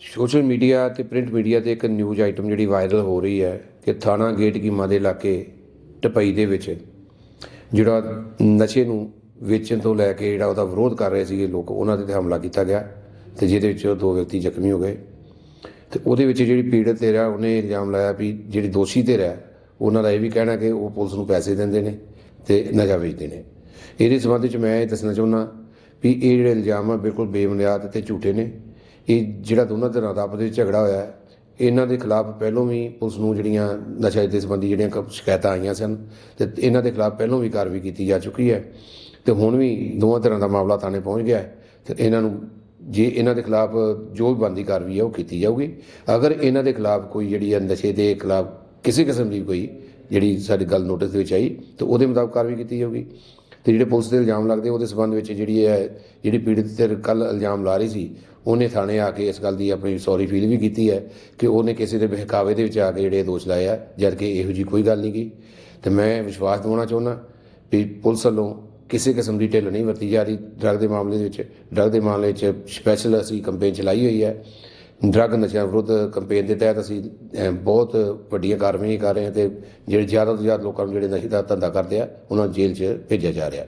Social media ਤੇ print media ਤੇ ਇੱਕ ਨਿਊਜ਼ ਆਈਟਮ ਜਿਹੜੀ ਵਾਇਰਲ ਹੋ ਰਹੀ ਹੈ ਕਿ ਥਾਣਾ ਗੇਟ ਕੀਮਾ ਦੇ ਇਲਾਕੇ ਟਪਈ ਦੇ ਵਿੱਚ ਜਿਹੜਾ ਨਸ਼ੇ ਨੂੰ ਵੇਚਣ ਤੋਂ ਲੈ ਕੇ ਜਿਹੜਾ ਉਹਦਾ ਵਿਰੋਧ ਕਰ ਰਹੇ ਸੀਗੇ ਲੋਕ, ਉਹਨਾਂ ਦੇ ਤੇ ਹਮਲਾ ਕੀਤਾ ਗਿਆ ਤੇ ਜਿਹਦੇ ਵਿੱਚ ਦੋ ਵਿਅਕਤੀ ਜ਼ਖਮੀ ਹੋ ਗਏ। ਤੇ ਉਹਦੇ ਵਿੱਚ ਜਿਹੜੀ ਪੀੜਤ ਤੇ ਰਿਹਾ, ਉਹਨੇ ਇਲਜ਼ਾਮ ਲਾਇਆ ਵੀ ਜਿਹੜੀ ਦੋਸ਼ੀ ਤੇ ਰਿਹਾ, ਉਹਨਾਂ ਦਾ ਇਹ ਵੀ ਕਹਿਣਾ ਕਿ ਉਹ ਪੁਲਿਸ ਨੂੰ ਪੈਸੇ ਦਿੰਦੇ ਨੇ ਤੇ ਨਸ਼ਾ ਵੇਚਦੇ ਨੇ। ਇਹਦੇ ਸੰਬੰਧ ਵਿੱਚ ਮੈਂ ਇਹ ਦੱਸਣਾ ਚਾਹੁੰਦਾ ਵੀ ਇਹ ਜਿਹੜੇ ਇਲਜ਼ਾਮ ਆ ਬਿਲਕੁਲ ਬੇਬੁਨਿਆਦ ਤੇ ਝੂਠੇ ਨੇ। ਇਹ ਜਿਹੜਾ ਦੋਨਾਂ ਧਿਰਾਂ ਦਾ ਆਪਸ ਵਿੱਚ ਝਗੜਾ ਹੋਇਆ ਹੈ, ਇਹਨਾਂ ਦੇ ਖਿਲਾਫ ਪਹਿਲਾਂ ਵੀ ਪੁਲਿਸ ਨੂੰ ਜਿਹੜੀਆਂ ਨਸ਼ਾ ਦੇ ਸੰਬੰਧੀ ਜਿਹੜੀਆਂ ਕ- ਸ਼ਿਕਾਇਤਾਂ ਆਈਆਂ ਸਨ, ਤੇ ਇਹਨਾਂ ਦੇ ਖਿਲਾਫ ਪਹਿਲਾਂ ਵੀ ਕਾਰਵਾਈ ਕੀਤੀ ਜਾ ਚੁੱਕੀ ਹੈ। ਤੇ ਹੁਣ ਵੀ ਦੋਵਾਂ ਤਰ੍ਹਾਂ ਦਾ ਮਾਮਲਾ ਥਾਣੇ ਪਹੁੰਚ ਗਿਆ ਹੈ, ਤੇ ਇਹਨਾਂ ਨੂੰ ਜੇ ਇਹਨਾਂ ਦੇ ਖਿਲਾਫ ਜੋ ਵੀ ਬੰਦੀ ਕਾਰਵਾਈ ਹੈ ਉਹ ਕੀਤੀ ਜਾਊਗੀ। ਅਗਰ ਇਹਨਾਂ ਦੇ ਖਿਲਾਫ ਕੋਈ ਜਿਹੜੀ ਹੈ ਨਸ਼ੇ ਦੇ ਖਿਲਾਫ ਕਿਸੇ ਕਿਸਮ ਦੀ ਕੋਈ ਜਿਹੜੀ ਸਾਡੀ ਗੱਲ ਨੋਟਿਸ ਦੇ ਵਿੱਚ ਆਈ, ਤੇ ਉਹਦੇ ਮੁਤਾਬਕ ਕਾਰਵਾਈ ਕੀਤੀ ਜਾਊਗੀ। ਤੇ ਜਿਹੜੇ ਪੁਲਿਸ ਦੇ ਇਲਜ਼ਾਮ ਲੱਗਦੇ ਉਹਦੇ ਸਬੰਧ ਵਿੱਚ ਜਿਹੜੀ ਹੈ, ਜਿਹੜੀ ਪੀੜਤ ਤੇ ਕੱਲ ਇਲਜ਼ਾਮ ਲਾ ਰਹੀ ਸੀ ਉਹਨੇ ਥਾਣੇ ਆ ਕੇ ਇਸ ਗੱਲ ਦੀ ਆਪਣੀ ਸੌਰੀ ਫੀਲ ਵੀ ਕੀਤੀ ਹੈ ਕਿ ਉਹਨੇ ਕਿਸੇ ਦੇ ਬਹਿਕਾਵੇ ਦੇ ਵਿੱਚ ਆ ਕੇ ਜਿਹੜੇ ਦੋਸ਼ ਲਾਇਆ ਆ, ਜਦ ਕਿ ਇਹੋ ਜੀ ਕੋਈ ਗੱਲ ਨਹੀਂ ਗਈ। ਤੇ ਮੈਂ ਵਿਸ਼ਵਾਸ ਦਿਵਾਉਣਾ ਚਾਹੁੰਦਾ ਵੀ ਪੁਲਿਸ ਵੱਲੋਂ ਕਿਸੇ ਕਿਸਮ ਦੀ ਢਿੱਲ ਨਹੀਂ ਵਰਤੀ ਜਾ ਰਹੀ। ਡਰੱਗ ਦੇ ਮਾਮਲੇ ਦੇ ਵਿੱਚ, ਡਰੱਗ ਦੇ ਮਾਮਲੇ 'ਚ ਸਪੈਸ਼ਲ ਅਸੀਂ ਕੰਪੇਨ ਚਲਾਈ ਹੋਈ ਹੈ। ਡਰੱਗ ਨਸ਼ਿਆਂ ਵਿਰੁੱਧ ਕੰਪੇਨ ਦੇ ਤਹਿਤ ਅਸੀਂ ਬਹੁਤ ਵੱਡੀਆਂ ਕਾਰਵਾਈਆਂ ਕਰ ਰਹੇ ਹਾਂ ਤੇ ਜਿਹੜੇ ਜ਼ਿਆਦਾ ਤੋਂ ਜ਼ਿਆਦਾ ਲੋਕਾਂ ਨੂੰ ਜਿਹੜੇ ਨਸ਼ੇ ਦਾ ਧੰਦਾ ਕਰਦੇ ਆ, ਉਹਨਾਂ ਨੂੰ ਜੇਲ੍ਹ 'ਚ ਭੇਜਿਆ ਜਾ ਰਿਹਾ।